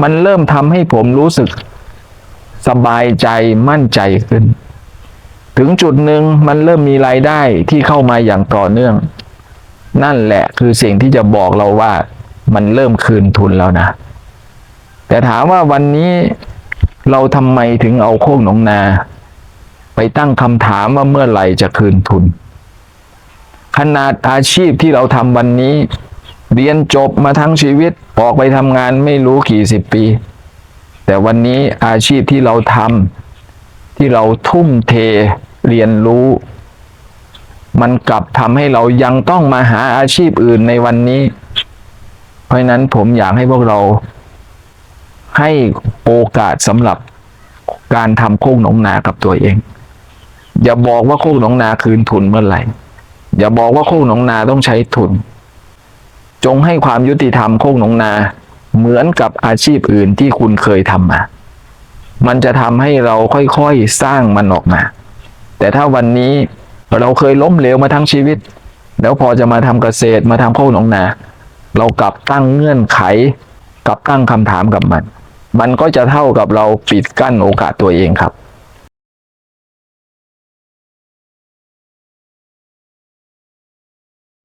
มันเริ่มทำให้ผมรู้สึก สบายใจมั่นใจขึ้น ถึงจุดหนึ่งมันเริ่มมีรายได้ที่เข้ามาอย่างต่อเนื่อง นั่นแหละคือสิ่งที่จะบอกเราว่า มันเริ่มคืนทุนแล้วนะ แต่ถามว่าวันนี้เราทำไมถึงเอาโคกหนองนา ไปตั้งคำถามว่าเมื่อไหร่จะคืนทุน ขนาดอาชีพที่เราทำวันนี้ เรียนจบมาทั้งชีวิตออกไปทำงานไม่รู้กี่สิบปี แต่วันนี้อาชีพที่เราทำที่เราทุ่มเทเรียนรู้ มันกลับทำให้เรายังต้องมาหาอาชีพอื่นในวันนี้ เพราะนั้นผมอยากให้พวกเรา ให้โอกาสสำหรับการทำโคกหนองนากับตัวเอง อย่าบอกว่าโคกหนองนาคืนทุนเมื่อไหร่ อย่าบอกว่าโคกหนองนาต้องใช้ทุน จงให้ความยุติธรรมโคกหนองนา เหมือนกับอาชีพอื่นที่คุณเคยทำมา มันจะทำให้เราค่อยๆสร้างมันออกมา แต่ถ้าวันนี้เราเคยล้มเหลวมาทั้งชีวิต แล้วพอจะมาทำเกษตรมาทำโคกหนองนา เรากลับตั้งเงื่อนไขกลับตั้งคำถามกับมัน มันก็จะเท่ากับเราปิดกั้นโอกาสตัวเองครับ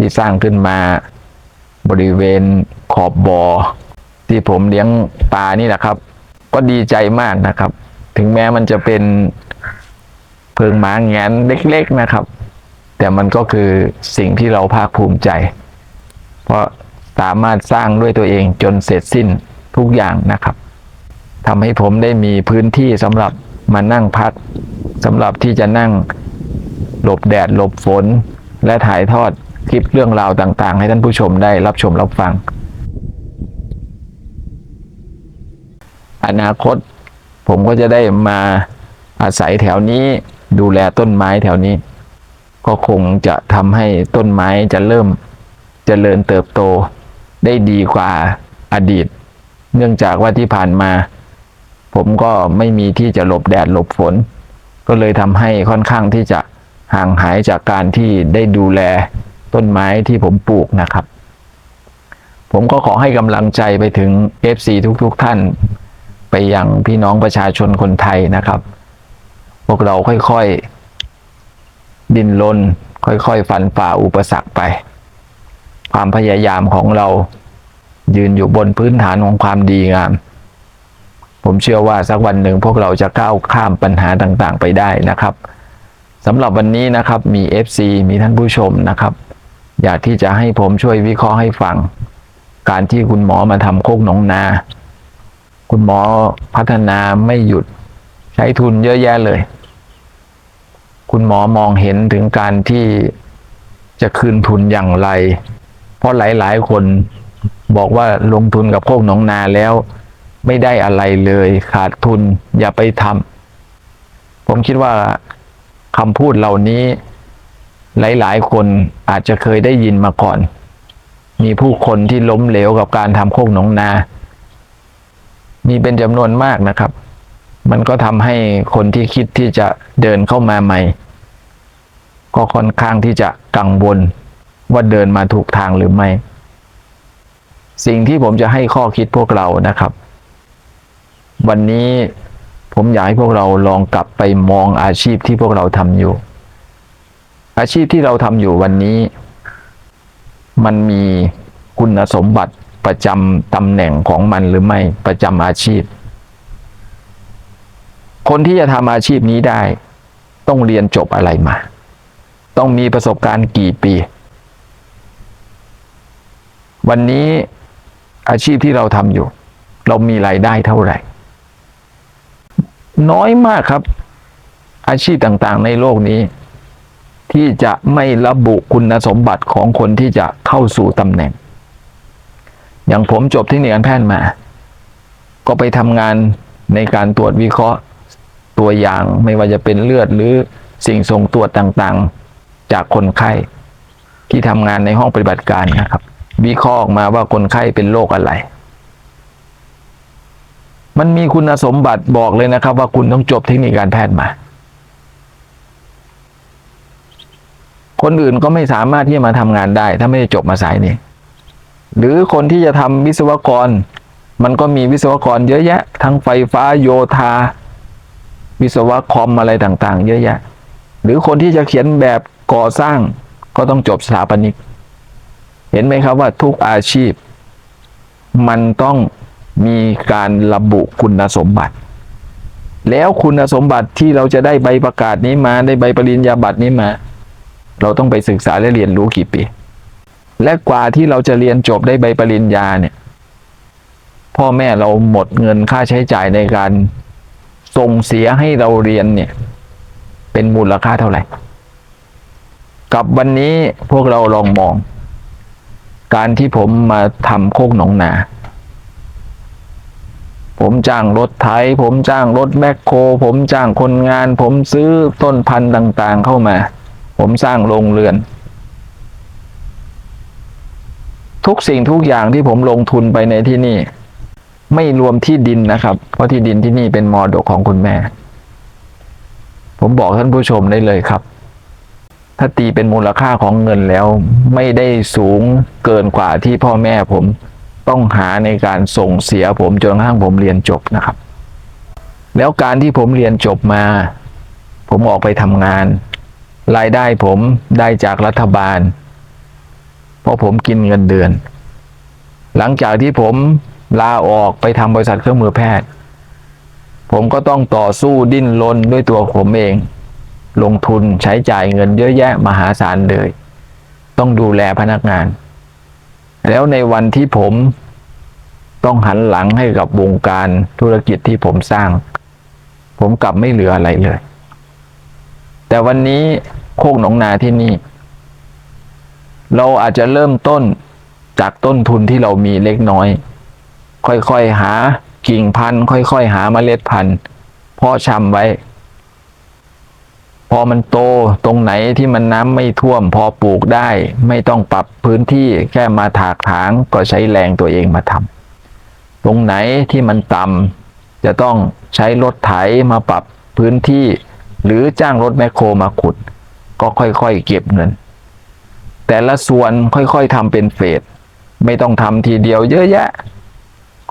ที่สร้างขึ้นมาบริเวณขอบบ่อที่ผมเลี้ยงปลานี่แหละครับ ก็ดีใจมากนะครับ ถึงแม้มันจะเป็นเพิงหมาแงนเล็ก ๆนะครับ แต่มันก็คือสิ่งที่เราภาคภูมิใจ เพราะสามารถสร้างด้วยตัวเองจนเสร็จสิ้นทุกอย่างนะครับทำให้ผมได้มีพื้นที่สำหรับมานั่งพักสำหรับที่จะนั่งหลบแดดหลบฝนและถ่ายทอด คลิปเรื่องราวต่างๆ ให้ท่านผู้ชมได้รับชมรับฟัง อนาคตผมก็จะได้มาอาศัยแถวนี้ดูแลต้นไม้แถวนี้ ก็คงจะทำให้ต้นไม้จะเริ่มเจริญเติบโตได้ดีกว่าอดีต เนื่องจากว่าที่ผ่านมา ผมก็ไม่มีที่จะหลบแดดหลบฝน ก็เลยทำให้ค่อนข้างที่จะห่างหายจากการที่ได้ดูแล ต้นไม้ที่ผมปลูกนะครับ ผมก็ขอให้กำลังใจไปถึง FC ทุกๆทท่าน ไปยังพี่น้องประชาชนคนไทยนะครับ พวกเราค่อยๆ ดิ้นรนค่อยๆ ฟันฝ่าอุปสรรคไป ความพยายามของเรายืนอยู่บนพื้นฐานของความดีงาม ผมเชื่อว่าสักวันหนึ่งพวกเราจะก้าวข้ามปัญหาต่างๆ ไปได้นะครับสำหรับวันนี้นะครับมี FC มีท่านผู้ชมนะครับ อยากที่จะให้ผมช่วยวิเคราะห์ให้ฟัง การที่คุณหมอมาทำโคกหนองนา คุณหมอพัฒนาไม่หยุด ใช้ทุนเยอะแยะเลย คุณหมอมองเห็นถึงการที่จะคืนทุนอย่างไร เพราะหลาย ๆ คนบอกว่าลงทุนกับโคกหนองนาแล้ว ไม่ได้อะไรเลย ขาดทุนอย่าไปทำผมคิดว่าคำพูดเหล่านี้ หลาย ๆ คนอาจจะเคยได้ยินมาก่อน มีผู้คนที่ล้มเหลวกับการทำโคกหนองนา มีเป็นจำนวนมากนะครับ มันก็ทำให้คนที่คิดที่จะเดินเข้ามาใหม่ ก็ค่อนข้างที่จะกังวลว่าเดินมาถูกทางหรือไม่ สิ่งที่ผมจะให้ข้อคิดพวกเรานะครับ วันนี้ผมอยากให้พวกเราลองกลับไปมองอาชีพที่พวกเราทำอยู่ อาชีพที่เราทำอยู่วันนี้ มันมีคุณสมบัติประจำตำแหน่งของมันหรือไม่ประจำอาชีพ คนที่จะทำอาชีพนี้ได้ ต้องเรียนจบอะไรมา ต้องมีประสบการณ์กี่ปี วันนี้อาชีพที่เราทำอยู่ เรามีรายได้เท่าไหร่ น้อยมากครับ อาชีพต่างๆในโลกนี้ ที่จะไม่ระบุคุณสมบัติของคนที่จะเข้าสู่ตำแหน่ง อย่างผมจบเทคนิคการแพทย์มา ก็ไปทำงานในการตรวจวิเคราะห์ตัวอย่างไม่ว่าจะเป็นเลือดหรือสิ่งส่งตรวจต่างๆ จากคนไข้ ที่ทำงานในห้องปฏิบัติการนะครับ วิเคราะห์ออกมาว่าคนไข้เป็นโรคอะไร มันมีคุณสมบัติบอกเลยนะครับ ว่าคุณต้องจบเทคนิคการแพทย์มา คนอื่นก็ไม่สามารถที่จะมาทำงานได้ ถ้าไม่ได้จบมาสายนี้ หรือคนที่จะทำวิศวกร มันก็มีวิศวกรเยอะแยะ ทั้งไฟฟ้าโยธา วิศวะคอมอะไรต่างๆ เยอะแยะ หรือคนที่จะเขียนแบบก่อสร้างก็ต้องจบสถาปนิก เห็นไหมครับว่าทุกอาชีพ มันต้องมีการระบุคุณสมบัติ แล้วคุณสมบัติที่เราจะได้ใบประกาศนี้มาได้ใบปริญญาบัตรนี้มา เราต้องไปศึกษาและเรียนรู้กี่ปี และกว่าที่เราจะเรียนจบได้ใบปริญญาเนี่ย พ่อแม่เราหมดเงินค่าใช้จ่ายในการส่งเสียให้เราเรียนเนี่ย เป็นมูลค่าเท่าไหร่ กับวันนี้พวกเราลองมอง การที่ผมมาทำโคกหนองนา ผมจ้างรถไถผมจ้างรถแมคโคร ผมจ้างคนงาน ผมซื้อต้นพันธุ์ต่าง ๆ เข้ามา ผมสร้างโรงเรือน ทุกสิ่งทุกอย่างที่ผมลงทุนไปในที่นี่ ไม่รวมที่ดินนะครับ เพราะที่ดินที่นี่เป็นมอดกของคุณแม่ ผมบอกท่านผู้ชมได้เลยครับ ถ้าตีเป็นมูลค่าของเงินแล้ว ไม่ได้สูงเกินกว่าที่พ่อแม่ผมต้องหาในการส่งเสียผมจนกระทั่งผมเรียนจบนะครับ แล้วการที่ผมเรียนจบมา ผมออกไปทำงาน รายได้ผมได้จากรัฐบาล เพราะผมกินเงินเดือน หลังจากที่ผมลาออกไปทำบริษัทเครื่องมือแพทย์ ผมก็ต้องต่อสู้ดิ้นรนด้วยตัวผมเอง ลงทุนใช้จ่ายเงินเยอะแยะมหาศาลเลย ต้องดูแลพนักงาน แล้วในวันที่ผมต้องหันหลังให้กับวงการธุรกิจที่ผมสร้าง ผมกลับไม่เหลืออะไรเลย แต่วันนี้ โคกหนองนาที่นี่ เราอาจจะเริ่มต้นจากต้นทุนที่เรามีเล็กน้อย ค่อยๆหากิ่งพันธุ์ ค่อยๆหาเมล็ดพันธุ์เพาะชำไว้ พอมันโตตรงไหนที่มันน้ำไม่ท่วม พอปลูกได้ ไม่ต้องปรับพื้นที่แค่มาถากถางก็ใช้แรงตัวเองมาทำตรงไหนที่มันต่ำจะต้องใช้รถไถมาปรับพื้นที่ หรือจ้างรถแมคโครมาขุด ก็ค่อยๆเก็บเงิน แต่ละส่วนค่อยๆทำเป็นเฟสไม่ต้องทำทีเดียวเยอะแยะ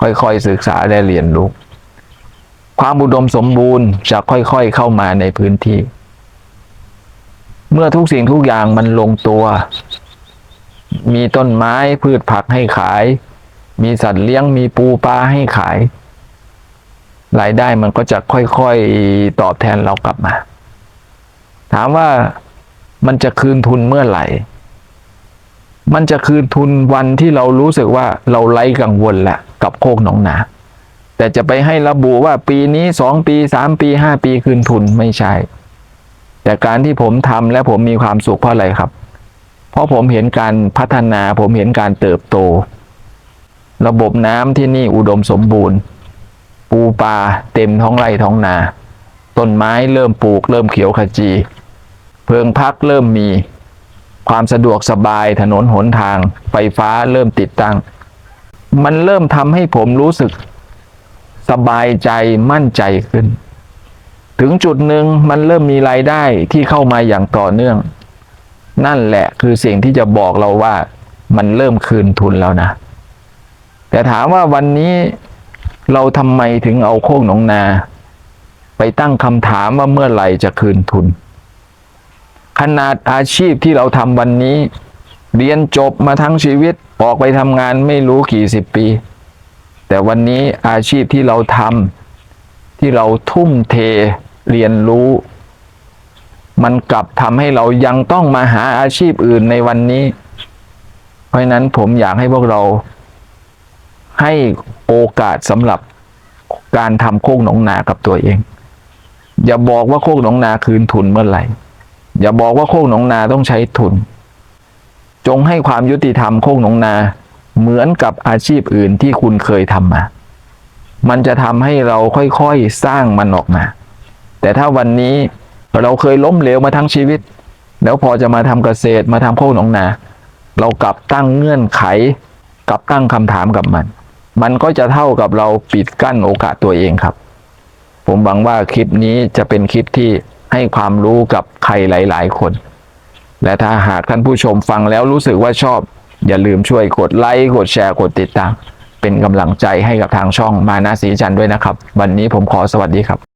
ค่อยๆศึกษาและเรียนรู้ ความอุดมสมบูรณ์จะค่อยๆเข้ามาในพื้นที่ เมื่อทุกสิ่งทุกอย่างมันลงตัว มีต้นไม้พืชผักให้ขาย มีสัตว์เลี้ยงมีปูปลาให้ขาย รายได้มันก็จะค่อยๆตอบแทนเรากลับมา ถามว่า มันจะคืนทุนเมื่อไหร่ มันจะคืนทุนวันที่เรารู้สึกว่าเราไร้กังวลแหละกับโคกหนองนา แต่จะไปให้ระบุว่าปีนี้สองปีสามปีห้าปีคืนทุนไม่ใช่ แต่การที่ผมทำและผมมีความสุขเพราะอะไรครับ เพราะผมเห็นการพัฒนาผมเห็นการเติบโต ระบบน้ำที่นี่อุดมสมบูรณ์ ปูปลาเต็มท้องไร่ท้องนา ต้นไม้เริ่มปลูก เริ่มเขียวขจี เพิงพักเริ่มมี ความสะดวกสบายถนนหนทาง ไฟฟ้าเริ่มติดตั้ง มันเริ่มทำให้ผมรู้สึก สบายใจมั่นใจขึ้น ถึงจุดหนึ่งมันเริ่มมีรายได้ที่เข้ามาอย่างต่อเนื่อง นั่นแหละคือสิ่งที่จะบอกเราว่า มันเริ่มคืนทุนแล้วนะ แต่ถามว่าวันนี้เราทำไมถึงเอาโคกหนองนา ไปตั้งคำถามว่าเมื่อไหร่จะคืนทุน ขนาดอาชีพที่เราทำวันนี้ เรียนจบมาทั้งชีวิตออกไปทำงานไม่รู้กี่สิบปี แต่วันนี้อาชีพที่เราทำที่เราทุ่มเทเรียนรู้ มันกลับทำให้เรายังต้องมาหาอาชีพอื่นในวันนี้ เพราะนั้นผมอยากให้พวกเราให้โอกาสสำหรับการทำโคกหนองนากับตัวเอง อย่าบอกว่าโคกหนองนาคืนทุนเมื่อไหร่ อย่าบอกว่าโคกหนองนาต้องใช้ทุน จงให้ความยุติธรรมโคกหนองนาเหมือนกับอาชีพอื่นที่คุณเคยทำมา มันจะทำให้เราค่อยๆสร้างมันออกมา แต่ถ้าวันนี้เราเคยล้มเหลวมาทั้งชีวิต แล้วพอจะมาทำเกษตรมาทำโคกหนองนา เรากลับตั้งเงื่อนไขกลับตั้งคำถามกับมัน มันก็จะเท่ากับเราปิดกั้นโอกาสตัวเองครับ ผมหวังว่าคลิปนี้จะเป็นคลิปที่ ให้ความรู้กับใครหลาย ๆ คน และถ้าหากท่านผู้ชมฟังแล้วรู้สึกว่าชอบ อย่าลืมช่วยกดไลค์กดแชร์กดติดตาม เป็นกำลังใจให้กับทางช่องมานาสีจันด้วยนะครับ วันนี้ผมขอสวัสดีครับ